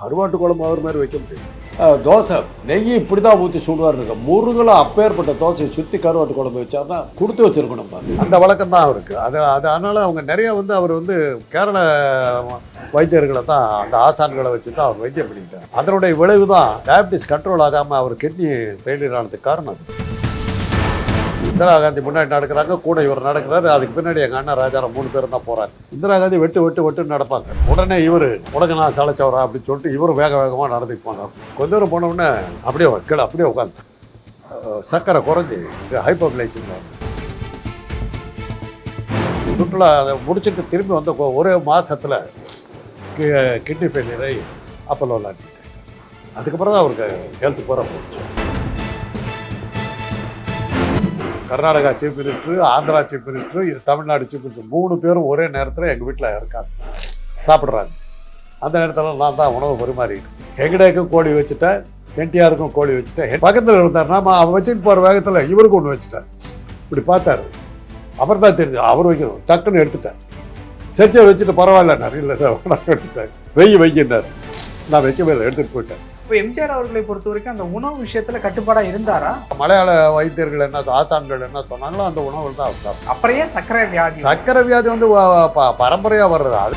கருவாட்டு குழம்பு அவர் மாதிரி வைக்க முடியும். தோசை. நெய் இப்படி தான் ஊற்றி சுடுவார் இருக்க முருகலாக அப்பேற்பட்ட தோசையை சுற்றி கருவாட்டு குழம்பு வச்சாருன்னா கொடுத்து வச்சிருக்கணும் பாருங்க. அந்த வழக்கம் தான் அவருக்கு. அது அது அதனால் அவங்க நிறைய வந்து அவர் வந்து கேரள வைத்தியர்களை தான் அந்த ஆசான்களை வச்சு தான் அவர் வைத்தியம் பண்ணிட்டார் அதனுடைய விளைவு தான் டயபிட்டிஸ் கண்ட்ரோல் ஆகாமல் அவர் கிட்னி ஃபெயிலியர் ஆனதுக்கு காரணம் அது. இந்திரா காந்தி முன்னாடி நடக்கிறாங்க கூட இவர் நடக்கிறாரு. அதுக்கு பின்னாடி எங்கள் அண்ணன் ராஜாரம் மூணு பேரும் தான் போகிறாங்க இந்திரா காந்தி வெட்டு வெட்டு வெட்டு நடப்பாங்க. உடனே இவர் உடனே நான் சளைச்சவரா அப்படின்னு சொல்லிட்டு இவர் வேக வேகமாக நடந்துட்டு போனார். கொஞ்ச தூரம் போன உடனே அப்படியே கீழே அப்படியே உட்காந்து சர்க்கரை குறைஞ்சி ஹைப்போகிளைசின் சுற்றுலா அதை முடிச்சுட்டு திரும்பி வந்த ஒரே மாதத்தில் கிட்னி ஃபெயிலியரை அப்போல்லாம் அப்போலோ அதுக்கப்புறம் தான் அவருக்கு ஹெல்த் போகிற போச்சு. Karnataka chief minister Andhra chief minister இது தமிழ்நாடு சீஃப் மினிஸ்டர் மூணு பேரும் ஒரே நேரத்தில் எங்கள் வீட்டில் இருக்காங்க. சாப்பிட்றாங்க. அந்த நேரத்தில் நான் தான் உணவு பரிமாறிட்டேன் எங்கடேக்கும் கோழி வச்சுட்டேன் என்டிஆருக்கும் கோழி வச்சுட்டேன் பக்கத்தில் இருந்தார் நாம அவன் வச்சுட்டு போகிற வேகத்தில் இவருக்கு ஒன்று வச்சுட்டேன். இப்படி பார்த்தாரு. அப்புறம் தான் தெரிஞ்சு அவர் வைக்கணும் டக்குன்னு எடுத்துட்டேன் சர்ச்சை வச்சுட்டு பரவாயில்ல நிறைய இல்லை எடுத்துட்டேன் வெய்ய வைக்கின்றார் நான் வைக்கவே இல்லை எடுத்துகிட்டு போயிட்டேன். இப்போ எம்ஜிஆர் அவர்களை பொறுத்த வரைக்கும் அந்த உணவு விஷயத்துல கட்டுப்பாடா இருந்தாரா? மலையாள வைத்தியர்கள் என்ன ஆசான்கள் என்ன சொன்னாங்களோ அந்த உணவுகள் தான் அவர் சாப்பிட்டார். அப்புறம் ஏன் சர்க்கரை வியாதி? சக்கரை வியாதி வந்து வ- ப- பரம்பரையா வர்றது அது.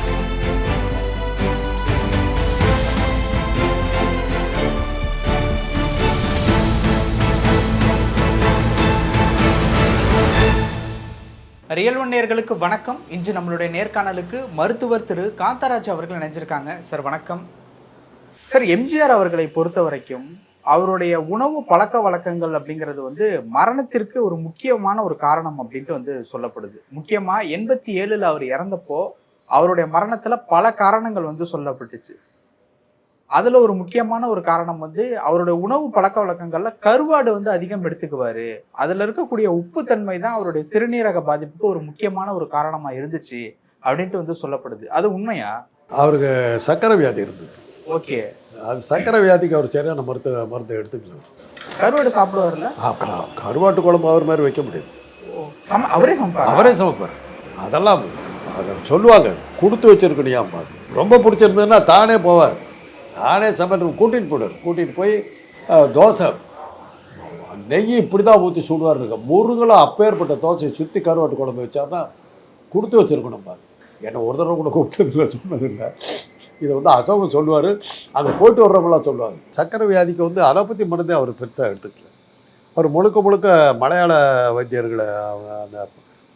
ரியல் ஒன் நேயர்களுக்கு வணக்கம். இன்று நம்மளுடைய நேர்காணலுக்கு மருத்துவர் திரு காந்தராஜ் அவர்கள் இணைஞ்சிருக்காங்க. சார் வணக்கம். சார் எம்ஜிஆர் அவர்களை பொறுத்த வரைக்கும் அவருடைய உணவு பழக்க வழக்கங்கள் அப்படிங்கிறது வந்து மரணத்திற்கு ஒரு முக்கியமான ஒரு காரணம் அப்படின்ட்டு வந்து சொல்லப்படுது. முக்கியமா எண்பத்தி ஏழுல அவர் இறந்தப்போ அவருடைய மரணத்துல பல காரணங்கள் வந்து சொல்லப்பட்டுச்சு. அதுல ஒரு முக்கியமான ஒரு காரணம் வந்து அவருடைய உணவு பழக்க வழக்கங்கள்ல கருவாடு வந்து அதிகம் எடுத்துக்குவாரு. அதுல இருக்கக்கூடிய உப்புத்தன்மை தான் அவருடைய சிறுநீரக பாதிப்புக்கு ஒரு முக்கியமான ஒரு காரணமா இருந்துச்சு அப்படின்ட்டு வந்து சொல்லப்படுது. அது உண்மையா? அவருக்கு சக்கரை வியாதி இருந்தது. ஓகே. அது சக்கரை வியாதிக்கு அவர் சரியான மருத்துவ மருந்து எடுத்துக்கலாம் கருவாடு சாப்பிடுவார்ல? கருவாட்டு குழம்பு அவர் மாதிரி வைக்க முடியாது. அவரே சமைப்பார்? அவரே சமைப்பார். அதெல்லாம் அதை சொல்லுவாங்க. கொடுத்து வச்சிருக்கணியாம் ரொம்ப பிடிச்சிருந்ததுன்னா தானே போவார். தானே சமையல் கூட்டிகிட்டு போடுவார் கூட்டிகிட்டு போய் தோசை. நெய் இப்படி தான் ஊற்றி சுடுவார் இருக்க. முருகலாக அப்பேற்பட்ட தோசையை சுற்றி கருவாட்டு குழம்பு வச்சாருன்னா கொடுத்து வச்சிருக்கணும் பாரு என்னை ஒரு தடவை கூட கூப்பிட்டு சொன்னதில்லை. இதை வந்து அசோகம் சொல்லுவார் அங்கே போயிட்டு வர்றவங்களாம் சொல்லுவாங்க சக்கரை வியாதிக்கு வந்து அலோபதி மருந்தே அவர் பெருசாக எடுத்துக்கல. அவர் முழுக்க முழுக்க மலையாள வைத்தியர்களை அவங்க அந்த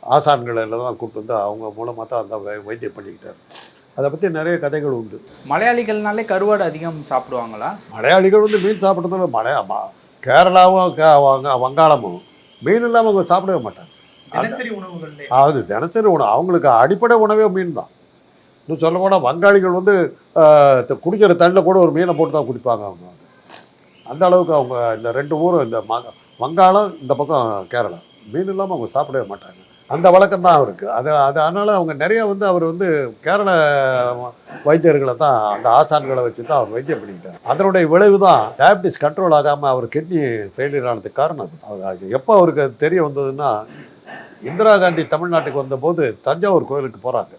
ஆசான்களை எல்லாம் தான் கூப்பிட்டு வந்து அவங்க மூலமாக தான் அந்த வை- வைத்தியம் பண்ணிக்கிட்டார். அதை பற்றி நிறைய கதைகள் உண்டு. மலையாளிகள்னாலே கருவாடு அதிகம் சாப்பிடுவாங்களா? மலையாளிகள் வந்து மீன் சாப்பிட்றதுல மலையா கேரளாவும் வங்காளமும் மீன் இல்லாமல் அவங்க சாப்பிடவே மாட்டாங்க. தினசரி உணவுகள்ல அது தினசரி உணவு. அவங்களுக்கு அடிப்படை உணவே மீன் தான். இன்னும் சொல்ல போனால் வங்காளிகள் வந்து குடிக்கிற தண்ணியில் கூட ஒரு மீனை போட்டு தான் குடிப்பாங்க அவங்க அந்த அளவுக்கு அவங்க இந்த ரெண்டு ஊரும் இந்த ம- வங்காளம் இந்த பக்கம் கேரளா. மீன் இல்லாமல் அவங்க சாப்பிடவே மாட்டாங்க. அந்த வழக்கம் தான் அவருக்கு. அது அது அதனால் அவங்க நிறைய வந்து அவர் வந்து கேரள வைத்தியர்களை தான் அந்த ஆசான்களை வச்சு தான் அவர் வைத்தியம் பண்ணிக்கிட்டார். அதனுடைய விளைவு தான் டயபிட்டிஸ் கண்ட்ரோல் ஆகாமல் அவர் கிட்னி ஃபெயிலியர் ஆனதுக்கு காரணம் அது. அவர் அது எப்போ அவருக்கு அது தெரிய வந்ததுன்னா இந்திரா காந்தி தமிழ்நாட்டுக்கு வந்தபோது தஞ்சாவூர் கோயிலுக்கு போகிறாங்க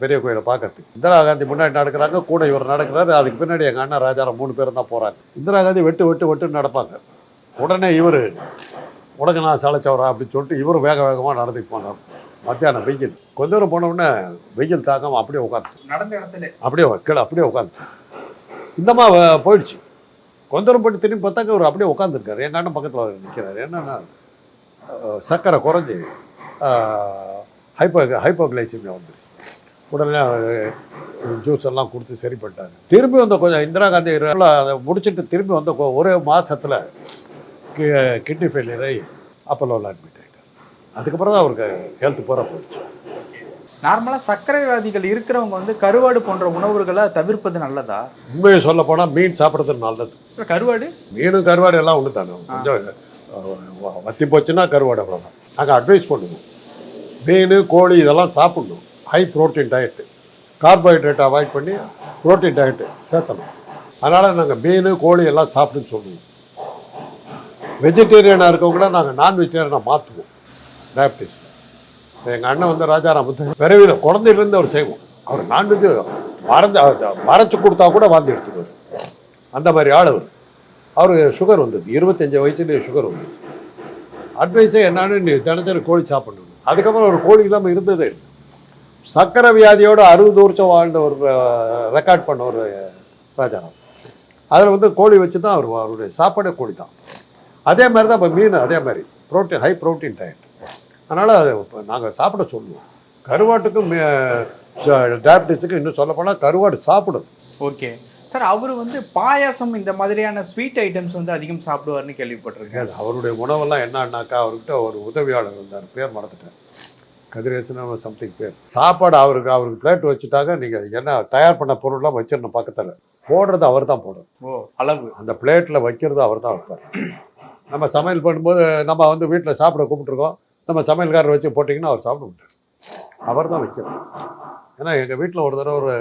பெரிய கோயிலை பார்க்கறதுக்கு. இந்திரா காந்தி முன்னாடி நடக்கிறாங்க கூட இவர் நடக்கிறாரு. அதுக்கு பின்னாடி எங்கள் அண்ணன் ராஜாராம் மூணு பேரும் தான் போகிறாங்க இந்திரா காந்தி வெட்டு வெட்டு வெட்டு நடப்பாங்க. உடனே இவர் உடனே நான் சளைச்சவரா அப்படின்னு சொல்லிட்டு இவர் வேக வேகமாக நடந்துட்டு போனார். மத்தியானம் வெயில். கொஞ்ச தூரம் போன உடனே வெயில் தாக்காமல் அப்படியே உட்காந்து நடந்த இடத்துல. அப்படியே கீழே அப்படியே உட்காந்து இந்தம்மா வ- போயிடுச்சு. கொஞ்ச தூரம் போட்டு திரும்பி பார்த்தாக்க அவர் அப்படியே உட்காந்துருக்காரு எங்கள் அண்ணன் பக்கத்தில் நிற்கிறாரு என்னன்னா சர்க்கரை குறைஞ்சி ஹைப்போ ஹைப்போகிளைசிமியா வந்துருச்சு. உடனே ஜூஸ் எல்லாம் கொடுத்து சரி பண்ணிட்டாங்க திரும்பி வந்த கொஞ்சம் இந்திரா காந்தி அதை முடிச்சிட்டு திரும்பி வந்த ஒரே மாதத்தில் கிட்னி ஃபெயிலியர் ஆகி அப்போலோவில் அட்மிட் ஆகிட்டார் அதுக்கப்புறம் தான் அவருக்கு ஹெல்த் போகிற போயிடுச்சு. நார்மலா சர்க்கரை வியாதிகள் இருக்கிறவங்க வந்து கருவாடு போன்ற உணவுகளை தவிர்ப்பது நல்லதா? உண்மையை சொல்ல போனால் மீன் சாப்பிட்றது நல்லது. கருவாடு? மீனும் கருவாடு எல்லாம் ஒன்று தானே கொஞ்சம் வத்தி போச்சுன்னா கருவாடு அவ்வளோதான் நாங்கள் அட்வைஸ் பண்ணுவோம். மீன் கோழி இதெல்லாம் சாப்பிடணும். High protein diet carbohydrate avoid பண்ணி ப்ரோட்டீன் டயட்டு சேர்த்தணும். அதனால் நாங்கள் மீன் கோழி எல்லாம் சாப்பிடுன்னு சொல்லுவோம். வெஜிடேரியனாக இருக்கவங்கள நாங்கள் நான் வெஜிடேரியனாக மாற்றுவோம் டயபிட்டிஸ் எங்கள் அண்ணன் வந்து ராஜாராம் வந்து விரைவில் குழந்தையிலேருந்து அவர் செய்வோம். அவர் நான்வெஜ் மறந்து மறைச்சு கொடுத்தா கூட வாந்தி எடுத்துக்குவார். அந்த மாதிரி ஆள் அவர். அவருக்கு சுகர் வந்தது. இருபத்தஞ்சி வயசுலேயே சுகர் வந்துச்சு. அட்வைஸே என்னன்னு நீ தினசரி கோழி சாப்பிடணும். அதுக்கப்புறம் ஒரு கோழி இல்லாமல் இருந்ததே இல்லை. சக்கரை வியாதியோட அறுபது வருஷம் வாழ்ந்த ஒரு ரெக்கார்ட் பண்ண ஒரு ராஜாராம். அதில் வந்து கோழி வச்சு தான் அவர் அவருடைய சாப்பாடே கோழி தான் அதே மாதிரி தான் இப்போ மீன் அதே மாதிரி. ப்ரோட்டீன் ஹை ப்ரோட்டீன் டயட் அதனால் அது இப்போ நாங்கள் சாப்பிட சொல்லுவோம். கருவாட்டுக்கும் டயபிட்டிஸுக்கும் இன்னும் சொல்லப்போனால் கருவாடு சாப்பிடுது ஓகே. சார் அவர் வந்து பாயாசம் இந்த மாதிரியான ஸ்வீட் ஐட்டம்ஸ் வந்து அதிகம் சாப்பிடுவார்னு கேள்விப்பட்டிருக்கேன். அவருடைய உணவெல்லாம் என்னன்னாக்கா அவர்கிட்ட ஒரு உதவியாளர் இருந்தார். பேர் மறந்துட்டேன். கதிரேசன் சம்திங் பேர். சாப்பாடு அவருக்கு அவருக்கு பிளேட் வச்சுட்டாங்க நீங்கள் என்ன தயார் பண்ண பொருள்லாம் வச்சிடணும் பக்கத்தில். போடுறது அவர் தான் போடணும் ஓ அளவு. அந்த பிளேட்டில் வைக்கிறது அவர் தான் வைப்பார். நம்ம சமையல் பண்ணும்போது நம்ம வந்து வீட்டில் சாப்பிட கூப்பிட்ருக்கோம் நம்ம சமையல்காரர் வச்சு போட்டிங்கன்னா அவர் சாப்பிட மாட்டார். அவர் தான் வைக்கணும் ஏன்னா எங்கள் வீட்டில் ஒரு தடவை ஒரு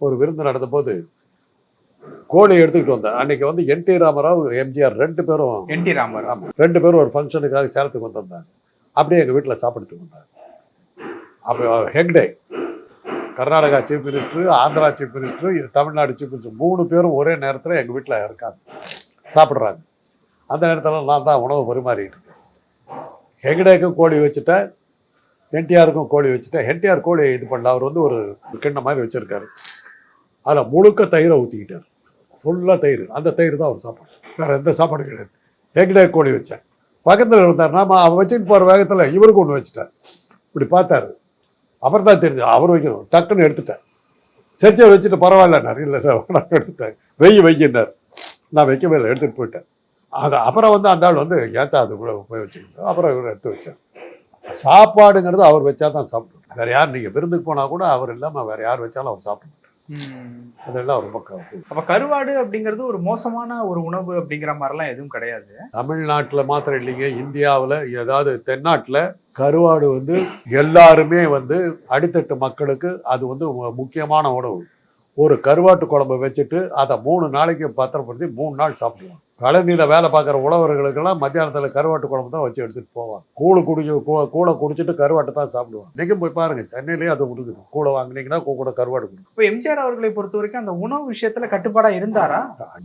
ஒரு விருந்து நடந்தபோது கோழி எடுத்துக்கிட்டு வந்தேன் அன்னைக்கு வந்து என் டி ராமராவ் எம்ஜிஆர் ரெண்டு பேரும் என் டி ராமர் ஆமாம் ரெண்டு பேரும் ஒரு ஃபங்க்ஷனுக்காக சேலத்துக்கு வந்திருந்தாங்க. அப்படியே எங்கள் வீட்டில் சாப்பிடுறதுக்கு வந்தாங்க அப்போ Hegde. Karnataka chief minister Andhra chief minister Tamil Nadu chief minister மூணு பேரும் ஒரே நேரத்தில் எங்கள் வீட்டில் இருக்காங்க. சாப்பிட்றாங்க. அந்த நேரத்தில் நான் தான் உணவு பரிமாறிட்டு இருக்கேன். ஹெக்டேக்கும் கோழி வச்சுட்டேன். என்டிஆருக்கும் கோழி வச்சுட்டேன். என்டிஆர் கோழி இது பண்ணல. அவர் வந்து ஒரு கிண்ண மாதிரி வச்சுருக்காரு. அதில் முழுக்க தயிரை ஊற்றிக்கிட்டார் ஃபுல்லாக தயிர். அந்த தயிர் தான் அவர் சாப்பாடு. வேறு எந்த சாப்பாடும் கிடையாது. ஹெக்டே கோழி வச்சேன். பக்கத்தில் இருந்தார். நாம அவன் வச்சுட்டு போகிற வேகத்தில் இவருக்கு ஒன்று வச்சுட்டேன். இப்படி பார்த்தாரு. அப்புறம் தான் தெரிஞ்சு அவர் வைக்கணும். டக்குன்னு எடுத்துட்டேன். சரிச்சா வச்சுட்டு பரவாயில்லன்னார் இல்லை நான் எடுத்துட்டேன். வெய்ய வைக்கின்றார். நான் வைக்கவே இல்லை எடுத்துகிட்டு போயிட்டேன். அது அப்புறம் வந்து அந்த ஆள் வந்து ஏச்சா அது கூட போய் வச்சுக்கிட்டோம் அப்புறம் இவர் எடுத்து வச்சேன் சாப்பாடுங்கிறது அவர் வச்சா தான் சாப்பிடும் வேறு யார் நீங்கள் விருந்துக்கு போனால் கூட அவர் இல்லாமல் வேறு யார் வச்சாலும் அவர் சாப்பிடும் அதெல்லாம் ரொம்ப அப்ப கருவாடு அப்படிங்கிறது ஒரு மோசமான ஒரு உணவு அப்படிங்கிற மாதிரிலாம் எதுவும் கிடையாது. தமிழ்நாட்டில் மாத்திரம் இல்லைங்க இந்தியாவில் ஏதாவது தென்னாட்டில் கருவாடு வந்து எல்லாருமே வந்து அடித்தட்டு மக்களுக்கு அது வந்து முக்கியமான உணவு. ஒரு கருவாட்டு குழம்பு வச்சுட்டு அதை மூணு நாளைக்கு பத்திரப்படுத்தி மூணு நாள் சாப்பிடுவாங்க. கழனியில் வேலை பார்க்குற உழவர்களுக்கெல்லாம் மத்தியானத்தில் கருவாட்டு குழம்பு தான் வச்சு எடுத்துகிட்டு போவாங்க. கூழு குடிச்சு கூ- கூழை குடிச்சிட்டு கருவாட்டை தான் சாப்பிடுவாங்க. நீங்கள் போய் பாருங்கள் சென்னையிலேயே அது கொடுக்குது கூழை வாங்குனீங்கன்னா கூ- கூட கருவாடு கொடுக்கும் இப்போ எம்ஜிஆர் அவர்களை பொறுத்த வரைக்கும் அந்த உணவு விஷயத்துல கட்டுப்பாடா இருந்தாரா?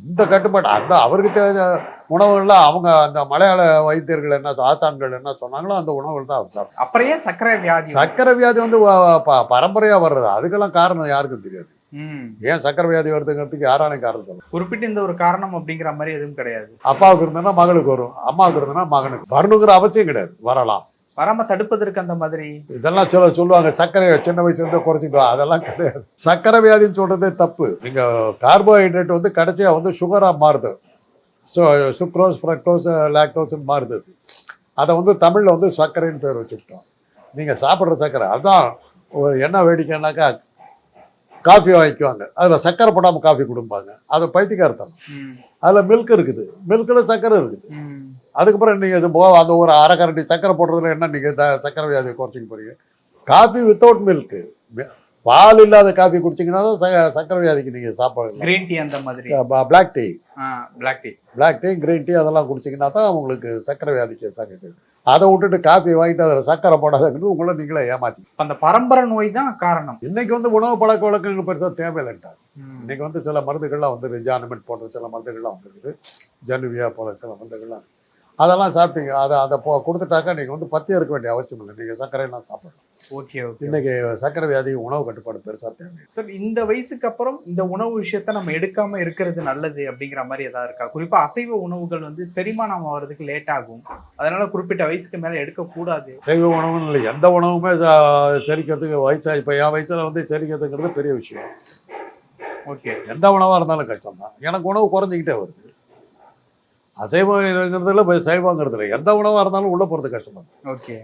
இந்த கட்டுப்பாடு அந்த அவருக்கு தெரிஞ்ச உணவுகள்லாம் அவங்க அந்த மலையாள வைத்தியர்கள் என்ன ஆசான்கள் என்ன சொன்னாங்களோ அந்த உணவுகள் தான் அப்புறம் ஏன் சர்க்கரை வியாதி? சக்கரை வியாதி வந்து வ- ப- பரம்பரையா வர்றது. அதுக்கெல்லாம் காரணம் யாருக்கும் தெரியாது. ஏன் சக்கரை வியாதி வருதுங்கிறதுக்கு யாராலையும் காரணம் சொல்ல குறிப்பிட்ட இந்த ஒரு காரணம் அப்படிங்கிற மாதிரி எதுவும் கிடையாது. அப்பாவுக்கு இருந்ததுன்னா மகளுக்கு வரும். அம்மாவுக்கு இருந்ததுன்னா மகனுக்கு. வரணுங்கிற அவசியம் கிடையாது. வரலாம். வராம தடுப்பதற்கு அந்த மாதிரி. இதெல்லாம் சொல்ல சொல்லுவாங்க. சர்க்கரை சின்ன வயசுல இருந்து குறைச்சிட்டு வா. அதெல்லாம் கிடையாது. சர்க்கரை வியாதின்னு சொல்றதே தப்பு. நீங்க கார்போஹைட்ரேட் வந்து கடைசியா வந்து சுகரா மாறுது. ஸோ சுக்ரோஸ் ஃப்ரக்டோஸ் லாக்டோஸ்ன்னு மாறுது. அதை வந்து தமிழ்ல வந்து சர்க்கரைன்னு பேர் வச்சுக்கிட்டோம். நீங்க சாப்பிட்ற சர்க்கரை. ஒரு என்ன வேடிக்கைன்னாக்கா காஃபி வாங்கிக்குவாங்க. அதில் சர்க்கரை போடாமல் காஃபி கொடுப்பாங்க அது பைத்தியக்காரத்தனம். ம். அதில் மில்க் இருக்குது. மில்கில் சர்க்கரை இருக்குது. அதுக்கப்புறம் நீங்கள் இது போ அந்த ஒரு அரை கரண்டி சக்கரை போடுறதுல என்ன நீங்கள் த சக்கரை வியாதியை குறைச்சிக்க போறீங்க? காஃபி வித்தவுட் மில்க்கு பால் இல்லாத காஃபி குடிச்சிங்கன்னா தான் சக்கரை வியாதிக்கு நீங்கள் சாப்பிடலாம் கிரீன் டீ அந்த மாதிரி. Black tea black tea black tea green tea அதெல்லாம் குடிச்சிங்கன்னா தான் உங்களுக்கு சக்கரை வியாதிக்கு சக்கரை அதை விட்டுட்டு காஃபி வாங்கிட்டு அதில் சக்கரை போடாதங்கிறது உங்களை நீங்களே ஏமாத்தி அந்த பரம்பரை நோய் தான் காரணம் இன்னைக்கு வந்து உணவு பழக்க வழக்கங்கள் பெருசாக தேவையில்லைன்ட்டார் ம். இன்னைக்கு வந்து சில மருந்துகள்லாம் வந்து ஜானமெண்ட் போன்ற சில மருந்துகள்லாம் வந்துருக்குது ஜனுவியா போல சில மருந்துகள்லாம். அதெல்லாம் சாப்பிட்டீங்க. அதை அதை போ கொடுத்துட்டாக்கா நீங்கள் வந்து பத்தியம் இருக்க வேண்டிய அவசியம் இல்லை. நீங்கள் சர்க்கரையெல்லாம் சாப்பிடலாம் ஓகே ஓகே இன்னைக்கு சர்க்கரை வியாதி உணவு கட்டுப்பாடு பெருசாக தேவை சார் இந்த வயசுக்கு அப்புறம் இந்த உணவு விஷயத்த நம்ம எடுக்காம இருக்கிறது நல்லது அப்படிங்கிற மாதிரி ஏதாவது இருக்கா? குறிப்பா அசைவ உணவுகள் வந்து செரிமானம் ஆகிறதுக்கு லேட் ஆகும். அதனால குறிப்பிட்ட வயசுக்கு மேல எடுக்க கூடாது சைவ உணவுன்னு இல்லை. எந்த உணவுமே செரிக்கிறதுக்கு வயசா இப்போ என் வயசில் வந்து செரிக்கிறதுங்கிறது பெரிய விஷயம். ஓகே. எந்த உணவாக இருந்தாலும் கஷ்டம் தான் எனக்கு உணவு குறைஞ்சிக்கிட்டே வருது. அசைவம் இதுங்கிறதுல போய் சைவங்கிறதுல எந்த உணவாக இருந்தாலும் உள்ளே போகிறது கஷ்டம் ஓகே.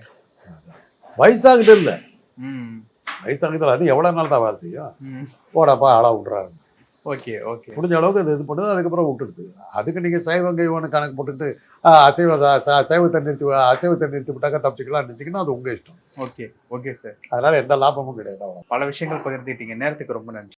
வயசாகிட்டு இல்லை. ம். வயசாகுதுல அது எவ்வளோ நாள் தான் வேலை செய்யும்? ம். போடாப்பா ஆளாக விட்றாங்க ஓகே ஓகே. முடிஞ்ச அளவுக்கு அது இது பண்ணுது அதுக்கப்புறம் விட்டுடுது. அதுக்கு நீங்கள் சைவம் கைவன்னு கணக்கு போட்டுட்டு அசைவ சைவத்தை நிறுத்தி அசைவத்தை நிறுத்தி விட்டாக்க தப்பிச்சுக்கலாம். நினச்சிங்கன்னா அது உங்கள் இஷ்டம். Okay okay sir. அதனால எந்த லாபமும் கிடையாது பல விஷயங்கள் பகிர்ந்துட்டீங்க நேரத்துக்கு ரொம்ப நன்றி.